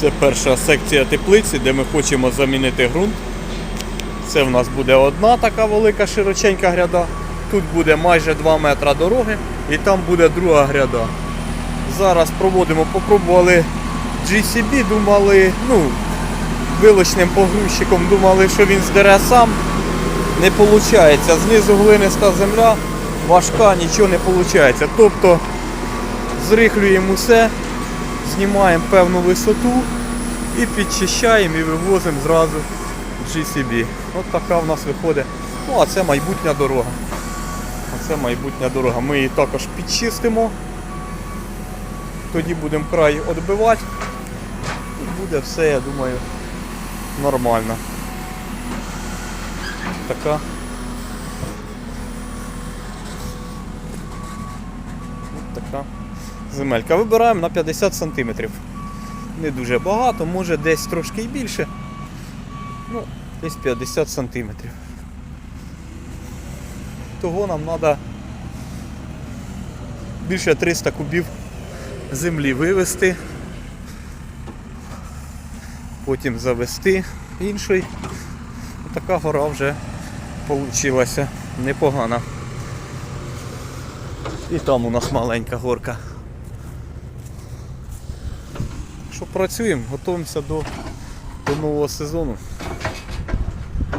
Це перша секція теплиці, де ми хочемо замінити ґрунт. Це в нас буде одна така велика широченька гряда. Тут буде майже 2 метра дороги і там буде друга гряда. Зараз проводимо, попробували GCB, думали, ну, вилочним погрузчиком думали, що він здере сам. Не виходить. Знизу глиниста земля, важка, нічого не виходить. Тобто зрихлюємо усе, знімаємо певну висоту і підчищаємо і вивозимо зразу GCB. От така в нас виходить. Ну а це майбутня дорога. А це майбутня дорога. Ми її також підчистимо. Тоді будемо край відбивати. І буде все, я думаю, нормально. Така. Така земелька. Вибираємо на 50 см. Не дуже багато, може десь трошки і більше. Ну, десь 50 см. Того нам треба більше 300 кубів землі вивезти, потім завести інший. Така гора вже вийшла непогана. І там у нас маленька горка. Що працюємо, готуємося до, до нового сезону.